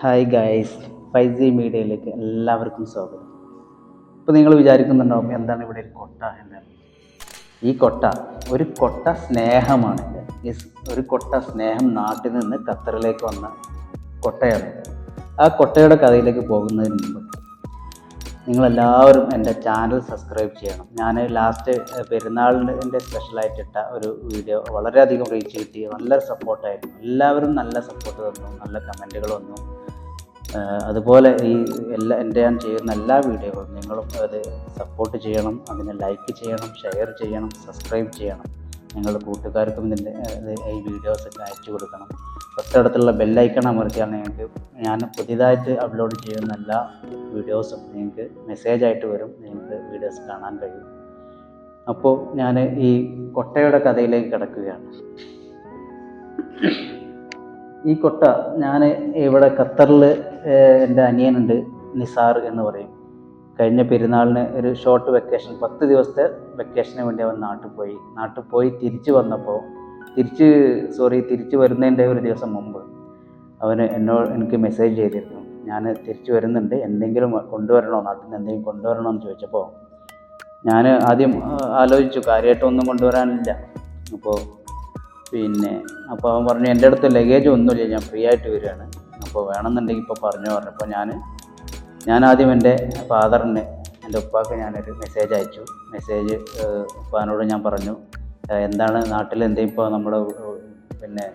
Hi guys five G മീഡിയയിലേക്ക് എല്ലാവർക്കും സ്വാഗതം. ഇപ്പോൾ നിങ്ങൾ വിചാരിക്കുന്നുണ്ടാവും എന്താണ് ഇവിടെ ഒരു കൊട്ട എന്ന്. ഈ കൊട്ട ഒരു കൊട്ട സ്നേഹമാണ്. യെസ് ഒരു കൊട്ട സ്നേഹം നാട്ടിൽ നിന്ന് ഖത്തറിലേക്ക് വന്ന കൊട്ടയാണ്. ആ കൊട്ടയുടെ കഥയിലേക്ക് പോകുന്നതിന് മുമ്പ് നിങ്ങളെല്ലാവരും എന്റെ ചാനൽ സബ്സ്ക്രൈബ് ചെയ്യണം. ഞാൻ ലാസ്റ്റ് പെരുന്നാളിന്റെ സ്പെഷ്യലായിട്ടിട്ട ഒരു വീഡിയോ വളരെയധികം റീച്ച് കിട്ടി. നല്ല സപ്പോർട്ടായിരുന്നു എല്ലാവരും നല്ല സപ്പോർട്ട് തന്നു. നല്ല കമന്റുകൾ വന്നു. അതുപോലെ ഈ എല്ലാ എന്റെ ഞാൻ ചെയ്യുന്ന എല്ലാ വീഡിയോകളും നിങ്ങളും അത് സപ്പോർട്ട് ചെയ്യണം അതിനെ ലൈക്ക് ചെയ്യണം ഷെയർ ചെയ്യണം സബ്സ്ക്രൈബ് ചെയ്യണം. നിങ്ങളുടെ കൂട്ടുകാർക്കും ഇതിന്റെ ഇത് ഈ വീഡിയോസൊക്കെ അയച്ചു കൊടുക്കണം. തൊട്ടടുത്തുള്ള ബെല്ലൈക്കൺ അമർത്തിയാൽ നിങ്ങൾക്ക് ഞാൻ പുതിയതായിട്ട് അപ്ലോഡ് ചെയ്യുന്ന എല്ലാ വീഡിയോസും നിങ്ങൾക്ക് മെസ്സേജ് ആയിട്ട് വരും നിങ്ങൾക്ക് വീഡിയോസ് കാണാൻ കഴിയും. അപ്പോൾ ഞാൻ ഈ കൊട്ടയുടെ കഥയിലേക്ക് കിടക്കുകയാണ്. ഈ കൊട്ട ഞാൻ ഇവിടെ ഖത്തറിൽ എന്റെ അനിയനുണ്ട് നിസാർ എന്ന് പറയും. കഴിഞ്ഞ പെരുന്നാളിന് ഒരു ഷോർട്ട് വെക്കേഷൻ പത്ത് ദിവസത്തെ വെക്കേഷന് വേണ്ടി അവൻ നാട്ടിൽ പോയി. നാട്ടിൽ പോയി തിരിച്ചു വന്നപ്പോൾ തിരിച്ച് സോറി തിരിച്ചു വരുന്നതിന്റെ ഒരു ദിവസം മുമ്പ് അവന് എന്നോട് എനിക്ക് മെസ്സേജ് ചെയ്തിരുന്നു. ഞാൻ തിരിച്ചു വരുന്നുണ്ട് എന്തെങ്കിലും കൊണ്ടുവരണോ? നാട്ടിൽ നിന്ന് എന്തെങ്കിലും കൊണ്ടുവരണോ എന്ന് ചോദിച്ചപ്പോൾ ഞാൻ ആദ്യം ആലോചിച്ചു കാര്യമായിട്ടൊന്നും കൊണ്ടുവരാനില്ല. അപ്പോൾ പിന്നെ അപ്പോൾ അവൻ പറഞ്ഞു എന്റെ അടുത്ത് ലഗേജ് ഒന്നുമില്ല ഞാൻ ഫ്രീ ആയിട്ട് വരികയാണ്. അപ്പോൾ വേണമെന്നുണ്ടെങ്കിൽ ഇപ്പോൾ പറഞ്ഞു അപ്പോൾ ഞാൻ ഞാൻ ആദ്യം എന്റെ ഫാദറിന് എന്റെ ഉപ്പാക്ക് ഞാനൊരു മെസ്സേജ് അയച്ചു. മെസ്സേജ് ഉപ്പാനോട് ഞാൻ പറഞ്ഞു എന്താണ് നാട്ടിൽ എന്തെങ്കിലും ഇപ്പോൾ നമ്മുടെ പിന്നെ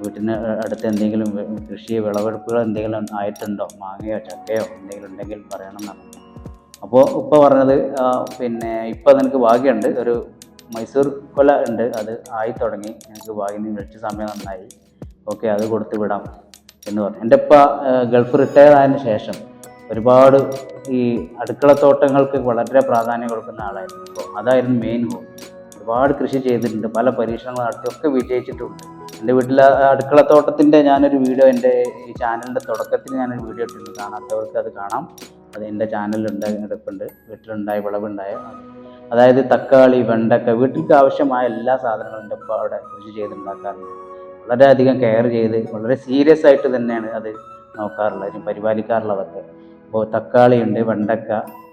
വീട്ടിന് അടുത്ത് എന്തെങ്കിലും കൃഷി വിളവെടുപ്പുകൾ എന്തെങ്കിലും ആയിട്ടുണ്ടോ? മാങ്ങയോ ചക്കയോ എന്തെങ്കിലും ഉണ്ടെങ്കിൽ പറയണം എന്നാണ് അപ്പോൾ ഉപ്പ പറഞ്ഞത് പിന്നെ ഇപ്പോൾ നിനക്ക് ഭാഗ്യമുണ്ട്. ഒരു മൈസൂർ കൊല ഉണ്ട്. അത് ആയി തുടങ്ങി. എനിക്ക് ഭാഗ്യം. വിളിച്ച സമയം നന്നായി. ഓക്കെ അത് കൊടുത്ത് വിടാം. എന്ന് പറഞ്ഞു. എന്റെ ഉപ്പ ഗൾഫ് റിട്ടയർ ആയതിനു ശേഷം ഒരുപാട് ഈ അടുക്കളത്തോട്ടങ്ങൾക്ക് വളരെ പ്രാധാന്യം കൊടുക്കുന്ന ആളായിരുന്നു അപ്പോൾ അതായിരുന്നു മെയിൻ ഹോം ഒരുപാട് കൃഷി ചെയ്തിട്ടുണ്ട്. പല പരീക്ഷണങ്ങൾ നടത്തിയൊക്കെ വിജയിച്ചിട്ടുണ്ട് എന്റെ വീട്ടിലെ അടുക്കളത്തോട്ടത്തിന്റെ ഞാനൊരു വീഡിയോ എന്റെ ഈ ചാനലിന്റെ തുടക്കത്തിൽ ഞാനൊരു വീഡിയോ ഇട്ടിട്ടുണ്ട് കാണാത്തവർക്ക് അത് കാണാം. അത് എന്റെ ചാനലിലുണ്ട് എടുപ്പുണ്ട് വീട്ടിലുണ്ടായ വിളവുണ്ടായ അത്. അതായത് തക്കാളി വെണ്ടക്ക വീട്ടിലേക്ക് ആവശ്യമായ എല്ലാ സാധനങ്ങളും എന്റെ ഉപ്പ അവിടെ കൃഷി ചെയ്തുണ്ടാക്കാറുണ്ട്. വളരെയധികം കെയർ ചെയ്ത് വളരെ സീരിയസ് ആയിട്ട് തന്നെയാണ് അത് നോക്കാറുള്ളത്. പരിപാലിക്കാറുള്ളതൊക്കെ അപ്പോൾ തക്കാളിയുണ്ട് വെണ്ടക്ക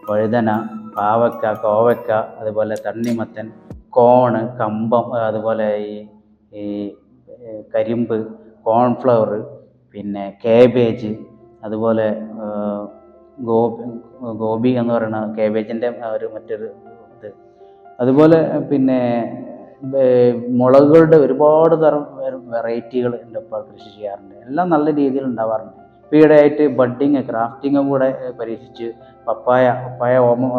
വഴുതന പാവക്ക കോവക്ക അതുപോലെ തണ്ണിമത്തൻ കോണ് കമ്പം അതുപോലെ ഈ ഈ കരിമ്പ് കോൺഫ്ലവർ പിന്നെ കേബേജ് അതുപോലെ ഗോപി ഗോബി എന്ന് പറയുന്ന കാബേജിന്റെ ഒരു മറ്റൊരു ഇത്. അതുപോലെ പിന്നെ മുളകുകളുടെ ഒരുപാട് തരം വെറൈറ്റികൾ എന്റെ ഉപ്പ കൃഷി ചെയ്യാറുണ്ട്. എല്ലാം നല്ല രീതിയിൽ ഉണ്ടാവാറുണ്ട്. ഈയിടെയായിട്ട് ബഡ്ഡിങ് ക്രാഫ്റ്റിങ്ങും കൂടെ പരീക്ഷിച്ച് പപ്പായ പപ്പായ ഓമ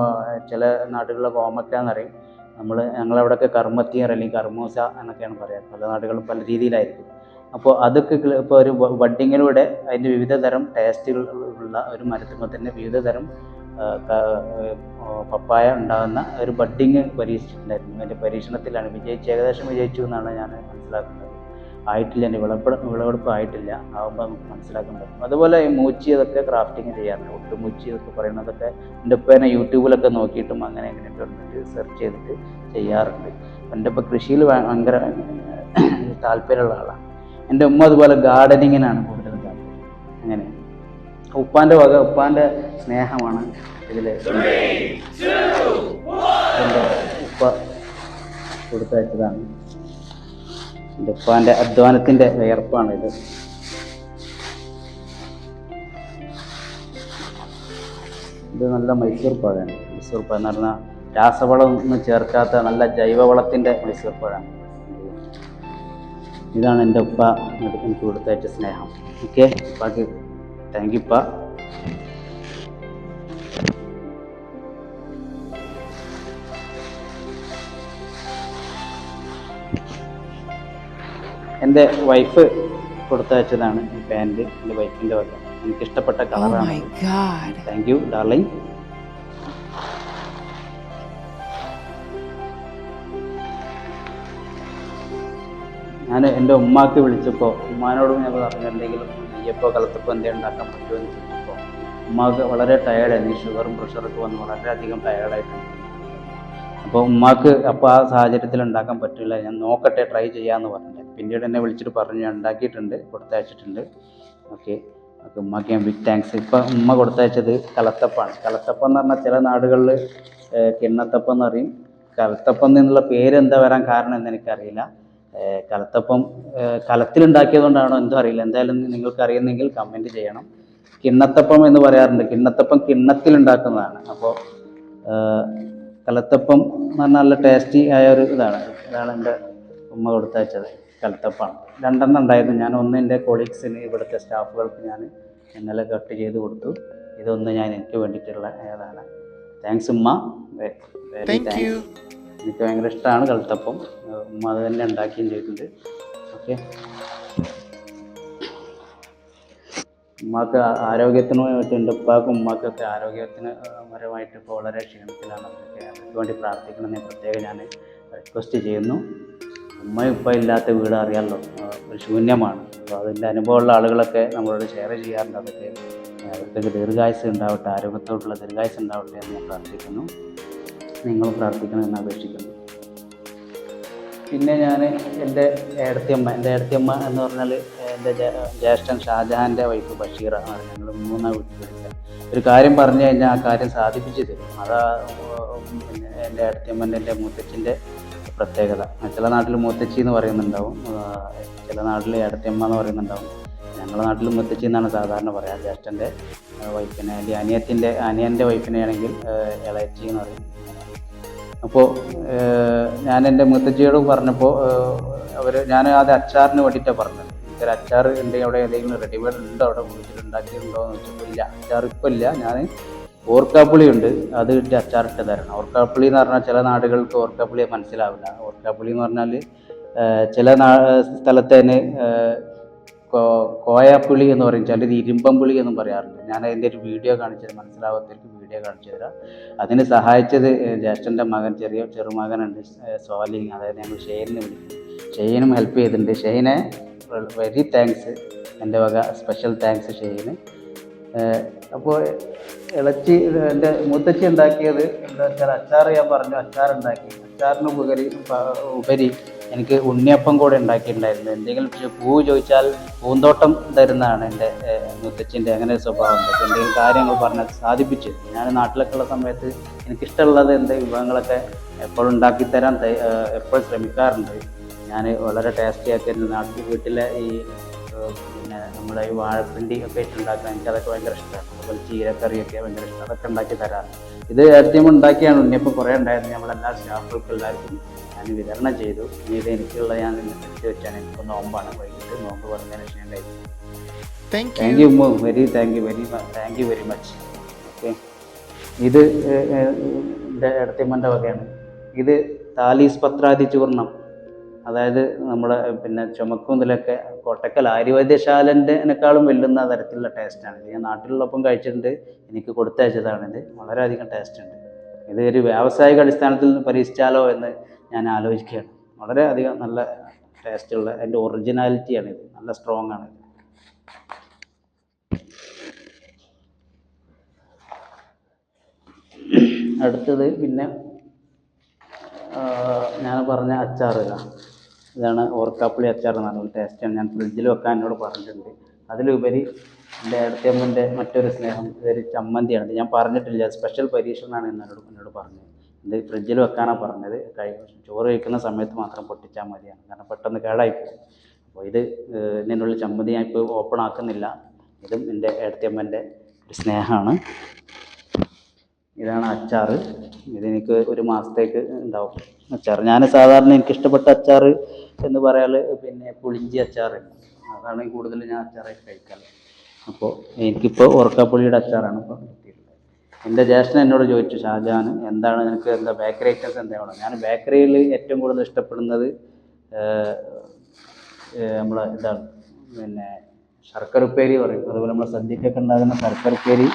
ചില നാടുകളിലൊക്കെ ഓമക്ക എന്നറിയും നമ്മൾ ഞങ്ങളവിടെയൊക്കെ കർമ്മത്തിയർ അല്ലെങ്കിൽ കർമ്മൂസ എന്നൊക്കെയാണ് പറയുക പല നാടുകളും പല രീതിയിലായിരിക്കും. അപ്പോൾ അതൊക്കെ ഇപ്പോൾ ഒരു ബഡ്ഡിങ്ങിലൂടെ അതിന്റെ വിവിധ തരം ടേസ്റ്റുകൾ ഉള്ള ഒരു മരത്തുമ്പോൾ തന്നെ വിവിധ തരം പപ്പായ ഉണ്ടാകുന്ന ഒരു ബഡ്ഡിങ് പരീക്ഷിച്ചിട്ടുണ്ടായിരുന്നു. അതിന്റെ പരീക്ഷണത്തിലാണ്. വിജയിച്ച് ഏകദേശം വിജയിച്ചു എന്നാണ് ഞാൻ മനസ്സിലാക്കുന്നത്. ആയിട്ടില്ല എന്റെ വിളവെടുപ്പ് ആയിട്ടില്ല ആകുമ്പോൾ നമുക്ക് മനസ്സിലാക്കാൻ പറ്റും. അതുപോലെ ഈ മൂച്ചി അതൊക്കെ ക്രാഫ്റ്റിങ് ചെയ്യാറുണ്ട്. ഒട്ടുമൂച്ചി എന്നൊക്കെ പറയുന്നതൊക്കെ എന്റെ ഉപ്പ തന്നെ യൂട്യൂബിലൊക്കെ നോക്കിയിട്ടും അങ്ങനെ എങ്ങനെയൊക്കെ വന്നിട്ട് സെർച്ച് ചെയ്തിട്ട് ചെയ്യാറുണ്ട്. എന്റെ ഇപ്പം കൃഷിയിൽ ഭയങ്കര താല്പര്യമുള്ള ആളാണ്. എന്റെ ഉമ്മ അതുപോലെ ഗാർഡനിങ്ങിനാണ് കൂടുതൽ താല്പര്യം. അങ്ങനെ. ഉപ്പാന്റെ വക ഉപ്പാന്റെ സ്നേഹമാണ് ഇതിൽ എന്റെ ഉപ്പ കൊടുത്തയച്ചതാണ്. എന്റെ ഉപ്പാന്റെ അധ്വാനത്തിന്റെ വിയർപ്പാണ് ഇത്. ഇത് നല്ല മൈസൂർ പഴമാണ്. മൈസൂർ പഴം എന്ന് പറഞ്ഞാൽ രാസവളം ഒന്നും ചേർക്കാത്ത നല്ല ജൈവവളത്തിന്റെ മൈസൂർ പഴമാണ്. ഇതാണ് എന്റെ ഉപ്പ. എനിക്ക് കൊടുത്തയച്ച സ്നേഹം. ഓക്കെ? ബാക്കി താങ്ക് യു ഉപ്പ. എന്റെ വൈഫ് കൊടുത്തയച്ചതാണ് ഈ പാന്റ് എന്റെ വൈഫിന്റെ വക. എനിക്ക് ഇഷ്ടപ്പെട്ട കളറാണ്. താങ്ക് യു ഡാർലിംഗ് ഞാൻ എന്റെ ഉമ്മാക്ക് വിളിച്ചപ്പോൾ ഉമ്മാനോടും ഞാൻ പറഞ്ഞു എന്തെങ്കിലും നെയ്യപ്പോ കലത്തപ്പോ എന്തെങ്കിലും ഉണ്ടാക്കാൻ പറ്റുമോ എന്ന് ചോദിച്ചപ്പോൾ ഉമ്മാക്ക് വളരെ ടയേർഡായിരുന്നു ഈ ഷുഗറും പ്രഷറൊക്കെ വന്ന് വളരെയധികം ടയേർഡായിട്ടുണ്ട് അപ്പോൾ ഉമ്മാക്ക് അപ്പോൾ ആ സാഹചര്യത്തിൽ ഉണ്ടാക്കാൻ പറ്റില്ല. ഞാൻ നോക്കട്ടെ ട്രൈ ചെയ്യാമെന്ന് പറഞ്ഞു പിന്നീട് എന്നെ വിളിച്ചിട്ട് പറഞ്ഞു ഞാൻ ഉണ്ടാക്കിയിട്ടുണ്ട് കൊടുത്തയച്ചിട്ടുണ്ട്. ഓക്കെ അപ്പോൾ ഉമ്മക്ക് ഞാൻ ബിഗ് താങ്ക്സ് ഇപ്പം ഉമ്മ കൊടുത്തയച്ചത് കലത്തപ്പാണ്. കലത്തപ്പം എന്ന് പറഞ്ഞാൽ ചില നാടുകളിൽ കിണ്ണത്തപ്പം എന്ന് പറയും. കലത്തപ്പം എന്നുള്ള എന്താ വരാൻ കാരണം എന്ന് എനിക്കറിയില്ല. കലത്തപ്പം കലത്തിലുണ്ടാക്കിയതുകൊണ്ടാണോ എന്തോ അറിയില്ല. എന്തായാലും നിങ്ങൾക്ക് അറിയുന്നെങ്കിൽ കമന്റ് ചെയ്യണം. കിണ്ണത്തപ്പം എന്ന് പറയാറുണ്ട്. കിണ്ണത്തപ്പം കിണ്ണത്തിലുണ്ടാക്കുന്നതാണ് അപ്പോൾ കലത്തപ്പം എന്ന് പറഞ്ഞാൽ നല്ല ടേസ്റ്റി ആയ ഒരു ഇതാണ്. ഇതാണ് എന്റെ ഉമ്മ കൊടുത്തയച്ചത്. കലത്തപ്പാണ്. രണ്ടെണ്ണം ഉണ്ടായിരുന്നു. ഞാൻ ഒന്ന് എന്റെ കൊളീഗ്സിന് ഇവിടുത്തെ സ്റ്റാഫുകൾക്ക് ഞാൻ ഇന്നലെ കട്ട് ചെയ്ത് കൊടുത്തു. ഇതൊന്ന് ഞാൻ എനിക്ക് വേണ്ടിയിട്ടുള്ള ഏതാണ്. താങ്ക്സ് ഉമ്മ. Very thanks. എനിക്ക് ഭയങ്കര ഇഷ്ടമാണ് കലത്തപ്പം. ഉമ്മ അത് തന്നെ ഉണ്ടാക്കുകയും ചെയ്തിട്ടുണ്ട്. ഓക്കെ ഉമ്മാക്ക് ആരോഗ്യത്തിന് വേണ്ടി എന്റെ ഉപ്പാക്കും ഉമ്മാക്കൊക്കെ ആരോഗ്യത്തിന് പരമായിട്ട് ഇപ്പോൾ വളരെ ക്ഷീണത്തിലാണ്. അവരൊക്കെ വേണ്ടി പ്രാർത്ഥിക്കണമെന്ന് പ്രത്യേകം ഞാൻ റിക്വസ്റ്റ് ചെയ്യുന്നു. ഉമ്മ ഉപ്പ ഇല്ലാത്ത വീട് അറിയാമല്ലോ ഒരു ശൂന്യമാണ്. അപ്പോൾ അതിന്റെ അനുഭവമുള്ള ആളുകളൊക്കെ നമ്മളോട് ഷെയർ ചെയ്യാറുണ്ട്. അതൊക്കെ അവർക്കൊക്കെ ദീർഘായുസ് ഉണ്ടാവട്ടെ ആരോഗ്യത്തോടുള്ള ദീർഘായുസ് ഉണ്ടാവട്ടെ എന്ന് ഞാൻ പ്രാർത്ഥിക്കുന്നു. നിങ്ങളും പ്രാർത്ഥിക്കണമെന്ന് അപേക്ഷിക്കുന്നു. പിന്നെ ഞാൻ എന്റെ ഏടത്തിയമ്മ എന്റെ ഏടത്തിയമ്മ എന്ന് പറഞ്ഞാൽ എന്റെ ജ്യേഷ്ഠൻ ഷാജഹാന്റെ വൈഫ് ബഷീറാണ് ഞങ്ങൾ മൂന്നാം വീട്ടിൽ ഒരു കാര്യം പറഞ്ഞു കഴിഞ്ഞാൽ ആ കാര്യം സാധിപ്പിച്ചു തരും. അതാ എന്റെ ഏടത്തിയമ്മന്റെ എന്റെ മൂത്തച്ഛന്റെ പ്രത്യേകത. ചില നാട്ടിൽ മൂത്തച്ചി എന്ന് പറയുന്നുണ്ടാവും. ചില നാട്ടിൽ ഇടത്തിയമ്മ എന്ന് പറയുന്നുണ്ടാവും. ഞങ്ങളുടെ നാട്ടിൽ മുത്തച്ചി എന്നാണ് സാധാരണ പറയാം. ജ്യേഷ്ഠന്റെ വൈഫിനെ അല്ലെങ്കിൽ അനിയത്തിന്റെ അനിയന്റെ വൈഫിനെ ആണെങ്കിൽ ഇളയച്ചി എന്ന് പറയും. അപ്പോൾ ഞാൻ എന്റെ മുത്തച്ചിയോട് പറഞ്ഞപ്പോൾ അവർ ഞാൻ അത് അച്ചാറിന് വേണ്ടിയിട്ടാണ് പറഞ്ഞത്. എനിക്കൊരു അച്ചാർ ഉണ്ടെങ്കിൽ അവിടെ ഏതെങ്കിലും റെഡിമെയ്ഡ് ഉണ്ടോ അവിടെ വീട്ടിൽ ഉണ്ടാക്കിയിട്ടുണ്ടോ എന്ന് വെച്ചപ്പോൾ ഇല്ല. അച്ചാർ ഇപ്പോൾ ഇല്ല. ഞാൻ ഓർക്കാപ്പുളി ഉണ്ട് അത് ഇട്ട് അച്ചാറിട്ട് തരണം. ഓർക്കാപ്പുളി എന്ന് പറഞ്ഞാൽ ചില നാടുകൾക്ക് ഓർക്കാപ്പുളി മനസ്സിലാവില്ല. ഓർക്കാപ്പുളി എന്ന് പറഞ്ഞാൽ ചില നാ സ്ഥലത്തേന് കോ- കോയാപ്പുളി എന്ന് പറയും. ചിലത് ഇരുമ്പമ്പുളി എന്നും പറയാറുണ്ട്. ഞാൻ അതിന്റെ ഒരു വീഡിയോ കാണിച്ചത് മനസ്സിലാവാത്തവർക്ക് വീഡിയോ കാണിച്ചു തരാം. അതിന് സഹായിച്ചത് ജ്യേഷ്ഠന്റെ മകൻ ചെറിയ ചെറുമകനുണ്ട് സോലിങ് അതായത് ഞങ്ങൾ ഷെയ്നിനെ വിളിക്കും ഷെയ്നും ഹെൽപ്പ് ചെയ്തിട്ടുണ്ട്. ഷെയ്നെ വെരി താങ്ക്സ്. എന്റെ വക സ്പെഷ്യൽ താങ്ക്സ് ഷെയ്ന്. അപ്പോൾ ഇളച്ചി എന്റെ മുത്തച്ഛി ഉണ്ടാക്കിയത് എന്താ വെച്ചാൽ അച്ചാർ ഞാൻ പറഞ്ഞു അച്ചാർ ഉണ്ടാക്കി അച്ചാറിന് ഉപരി പ- ഉപരി എനിക്ക് ഉണ്ണിയപ്പം കൂടെ ഉണ്ടാക്കിയിട്ടുണ്ടായിരുന്നു. എന്തെങ്കിലും പൂ ചോദിച്ചാൽ പൂന്തോട്ടം തരുന്നതാണ് എന്റെ മുത്തച്ഛന്റെ അങ്ങനെ ഒരു സ്വഭാവം. എന്തെങ്കിലും കാര്യങ്ങൾ പറഞ്ഞാൽ സാധിപ്പിച്ചു. ഞാൻ നാട്ടിലൊക്കെ ഉള്ള സമയത്ത് എനിക്കിഷ്ടമുള്ളത് എന്ത് വിഭവങ്ങളൊക്കെ എപ്പോഴും ഉണ്ടാക്കി തരാൻ എപ്പോഴും ശ്രമിക്കാറുണ്ട്. ഞാൻ വളരെ ടേസ്റ്റി ആക്കി എന്റെ നാട്ടിൽ വീട്ടിലെ ഈ പിന്നെ നമ്മുടെ ഈ വാഴപ്പിണ്ടി ഒക്കെ ഇട്ടുണ്ടാക്കാൻ എനിക്ക് അതൊക്കെ ഭയങ്കര ഇഷ്ടമാണ് അതുപോലെ ചീരക്കറിയൊക്കെ ഭയങ്കര ഇഷ്ടം അതൊക്കെ ഉണ്ടാക്കി തരാറ്. ഇത് ആദ്യം ഉണ്ടാക്കിയാണ്. ഉണ്ണിയപ്പം കുറേ ഉണ്ടായിരുന്നു. നമ്മളെല്ലാ സ്റ്റാഫുകൾക്ക് എല്ലാവർക്കും ഞാൻ വിതരണം ചെയ്തു. ഇനി ഇത് എനിക്കുള്ള ഞാൻ എടുത്ത് വെച്ചാണ്. എനിക്ക് നോമ്പാണ്. വൈകിട്ട് നോമ്പ് പറഞ്ഞതിന് ശേഷം കഴിച്ചു thank. You very thank you very thank you very much okay ഇത് എന്റെ ഇടത്തിമ്മന്റെ വകയാണ്. ഇത് താലീസ് പത്രാതി ചൂർണം അതായത് നമ്മുടെ പിന്നെ ചുമക്കുന്നിലൊക്കെ കോട്ടക്കൽ ആര്യവൈദ്യശാലന്റെക്കാളും വെല്ലുന്ന തരത്തിലുള്ള ടേസ്റ്റാണ്. ഞാൻ നാട്ടിലുള്ളപ്പം കഴിച്ചിട്ടുണ്ട് എനിക്ക് കൊടുത്തയച്ചതാണിത്. വളരെയധികം ടേസ്റ്റ് ഉണ്ട് ഇത് ഒരു വ്യാവസായിക അടിസ്ഥാനത്തിൽ പരീക്ഷിച്ചാലോ എന്ന് ഞാൻ ആലോചിക്കുകയാണ്. വളരെയധികം നല്ല ടേസ്റ്റുള്ള അതിന്റെ ഒറിജിനാലിറ്റിയാണ് ഇത് നല്ല സ്ട്രോങ് ആണ് അടുത്തത് പിന്നെ ഞാൻ പറഞ്ഞ അച്ചാറില്ല ഇതാണ് ഓർക്കാപ്പുളി അച്ചാർ എന്ന് നല്ല ടേസ്റ്റാണ് ഞാൻ ഫ്രിഡ്ജിൽ വെക്കാൻ എന്നോട് പറഞ്ഞിട്ടുണ്ട്. അതിലുപരി എന്റെ അടുത്തമ്മന്റെ മറ്റൊരു സ്നേഹം ഇതൊരു ചമ്മന്തിയാണ്. ഞാൻ പറഞ്ഞിട്ടില്ല. സ്പെഷ്യൽ പരീക്ഷണമാണ് എന്നോട് എന്നോട് പറഞ്ഞത്. ഇത് ഫ്രിഡ്ജിൽ വെക്കാനാണ് പറഞ്ഞത്. ചോറ് കഴിക്കുന്ന സമയത്ത് മാത്രം പൊട്ടിച്ചാൽ മതിയാണ്. കാരണം പെട്ടെന്ന് കേടായി പോകും അപ്പോൾ ഇത് ഇതിനുള്ള ചമ്മന്തി ഞാൻ ഇപ്പോൾ ഓപ്പൺ ആക്കുന്നില്ല. ഇതും എന്റെ ഏടത്തിയമ്മന്റെ ഒരു സ്നേഹമാണ്. ഇതാണ് അച്ചാർ ഇതെനിക്ക് ഒരു മാസത്തേക്ക് ഉണ്ടാവും. അച്ചാർ ഞാൻ സാധാരണ എനിക്കിഷ്ടപ്പെട്ട അച്ചാർ എന്ന് പറയാൽ പിന്നെ പുളിഞ്ചി അച്ചാർ അതാണ് കൂടുതൽ ഞാൻ അച്ചാറായിട്ട് കഴിക്കാറ്. അപ്പോൾ എനിക്കിപ്പോൾ ഉറക്കപ്പുളിയുടെ അച്ചാറാണ് ഇപ്പോൾ എന്റെ ജ്യേഷ്ഠൻ എന്നോട് ചോദിച്ചു ഷാജാൻ എന്താണ് നിനക്ക് എന്താ ബേക്കറി ഐറ്റംസ് എന്താണ് ഞാൻ ബേക്കറിയിൽ ഏറ്റവും കൂടുതൽ ഇഷ്ടപ്പെടുന്നത് നമ്മളെ ഇതാണ് പിന്നെ ശർക്കര ഉപ്പേരി പറയും. അതുപോലെ നമ്മൾ സദ്യക്കൊക്കെ ഉണ്ടാകുന്ന ശർക്കര ഉപ്പേരി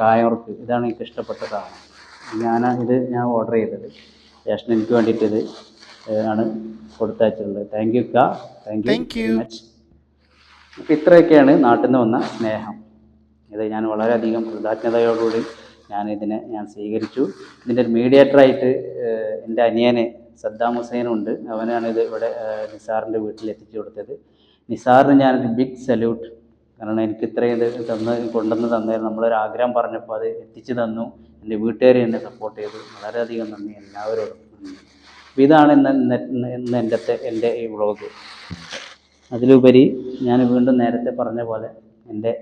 കായോർക്ക് ഇതാണ് എനിക്ക് ഇഷ്ടപ്പെട്ട സാധനം. ഞാൻ ഇത് ഞാൻ ഓർഡർ ചെയ്തത്. ജ്യേഷ്ഠൻ എനിക്ക് വേണ്ടിയിട്ട് ഇത് ആണ് കൊടുത്തയച്ചിട്ടുള്ളത്. താങ്ക് യു കാ താങ്ക് യു മച്ച് അപ്പം ഇത്രയൊക്കെയാണ് നാട്ടിൽ നിന്ന് വന്ന സ്നേഹം. ഇത് ഞാൻ വളരെയധികം കൃതജ്ഞതയോടുകൂടി ഞാൻ ഇതിനെ ഞാൻ സ്വീകരിച്ചു. ഇതിന്റെ ഒരു മീഡിയേറ്ററായിട്ട് എന്റെ അനിയനെ സദ്ദാം ഹുസൈനുണ്ട് അവനാണ് ഇത് ഇവിടെ നിസാറിന്റെ വീട്ടിൽ എത്തിച്ചു കൊടുത്തത്. നിസാറിന് ഞാനൊരു ബിഗ് സല്യൂട്ട് കാരണം എനിക്ക് ഇത്രയും ഇത് തന്ന് കൊണ്ടുവന്ന് തന്നേ നമ്മളൊരു ആഗ്രഹം പറഞ്ഞപ്പോൾ അത് എത്തിച്ചു തന്നു. എന്റെ വീട്ടുകാരെ എന്നെ സപ്പോർട്ട് ചെയ്തു. വളരെയധികം നന്ദി. എല്ലാവരോടും നന്ദി. ഇതാണ് ഇന്ന് ഇന്ന് എന്റെ എന്റെ ഈ വ്ളോഗ് അതിലുപരി ഞാൻ വീണ്ടും നേരത്തെ പറഞ്ഞ പോലെ എന്റെ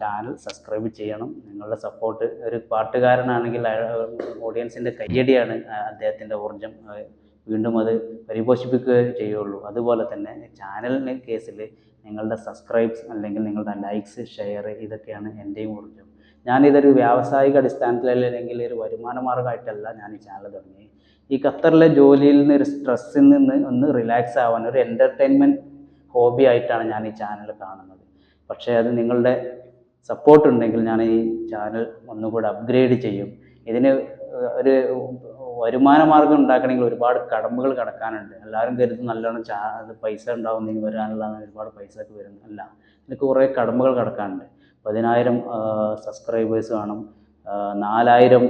ചാനൽ സബ്സ്ക്രൈബ് ചെയ്യണം. നിങ്ങളുടെ സപ്പോർട്ട് ഒരു പാട്ടുകാരനാണെങ്കിൽ ഓഡിയൻസിന്റെ കയ്യടിയാണ് അദ്ദേഹത്തിന്റെ ഊർജം വീണ്ടും അത് പരിപോഷിപ്പിക്കുക ചെയ്യുള്ളൂ. അതുപോലെ തന്നെ ചാനലിന്റെ കേസിൽ നിങ്ങളുടെ സബ്സ്ക്രൈബ്സ് അല്ലെങ്കിൽ നിങ്ങളുടെ ലൈക്സ് ഷെയർ ഇതൊക്കെയാണ് എന്റെയും ഊർജം ഞാനിതൊരു വ്യാവസായിക അടിസ്ഥാനത്തിൽ അല്ലെങ്കിൽ ഒരു വരുമാന മാർഗമായിട്ടല്ല ഞാൻ ഈ ചാനൽ തുടങ്ങി ഈ ഖത്തറിലെ ജോലിയിൽ നിന്ന് ഒരു സ്ട്രെസ്സിൽ നിന്ന് ഒന്ന് റിലാക്സ് ആവാൻ ഒരു എന്റർടൈൻമെന്റ് ഹോബി ആയിട്ടാണ് ഞാൻ ഈ ചാനൽ കാണുന്നത്. പക്ഷേ അത് നിങ്ങളുടെ സപ്പോർട്ട് ഉണ്ടെങ്കിൽ ഞാൻ ഈ ചാനൽ ഒന്നുകൂടെ അപ്ഗ്രേഡ് ചെയ്യും. ഇതിന് ഒരു വരുമാന മാർഗം ഉണ്ടാക്കണമെങ്കിൽ ഒരുപാട് കടമ്പകൾ കടക്കാനുണ്ട്. എല്ലാവരും കരുതും നല്ലോണം ചാ പൈസ ഉണ്ടാവും നീ വരാനുള്ള ഒരുപാട് പൈസ ഒക്കെ വരുന്നു അല്ല എനിക്ക് കുറേ കടമ്പകൾ കടക്കാനുണ്ട്. പതിനായിരം സബ്സ്ക്രൈബേഴ്സ് വേണം. നാലായിരം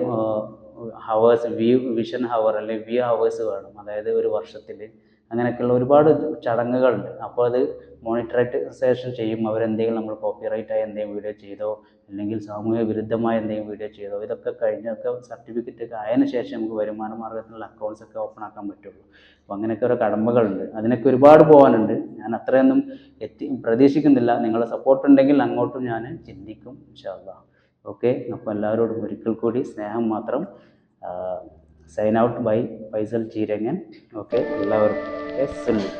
ഹവേഴ്സ് വ്യൂ വിഷൻ ഹവർ അല്ലെങ്കിൽ വ്യൂ ഹവേഴ്സ് വേണം. അതായത് ഒരു വർഷത്തിൽ അങ്ങനെയൊക്കെയുള്ള ഒരുപാട് ചടങ്ങുകളുണ്ട്. അപ്പോൾ അത് മോണിറ്ററൈസേഷൻ ചെയ്യും. അവരെന്തെങ്കിലും നമ്മൾ കോപ്പിറൈറ്റായി എന്തെങ്കിലും വീഡിയോ ചെയ്തോ അല്ലെങ്കിൽ സാമൂഹിക വിരുദ്ധമായ എന്തെങ്കിലും വീഡിയോ ചെയ്തോ ഇതൊക്കെ കഴിഞ്ഞൊക്കെ സർട്ടിഫിക്കറ്റ് ഒക്കെ ആയതിനു ശേഷം നമുക്ക് വരുമാന മാർഗത്തിലുള്ള അക്കൗണ്ട്സ് ഒക്കെ ഓപ്പൺ ആക്കാൻ പറ്റുള്ളൂ. അപ്പോൾ അങ്ങനെയൊക്കെ ഓരോ കടമ്പകളുണ്ട്. അതിനൊക്കെ ഒരുപാട് പോകാനുണ്ട്. ഞാൻ അത്രയൊന്നും എത്തി പ്രതീക്ഷിക്കുന്നില്ല. നിങ്ങളുടെ സപ്പോർട്ട് ഉണ്ടെങ്കിൽ അങ്ങോട്ടും ഞാൻ ചിന്തിക്കും ഇൻഷാല്ലാ ഓക്കെ അപ്പോൾ എല്ലാവരോടും ഒരിക്കൽ കൂടി സ്നേഹം മാത്രം sign out by Faisal Cheerangan. Okay എല്ലാവർക്കും എസ് സല്ലു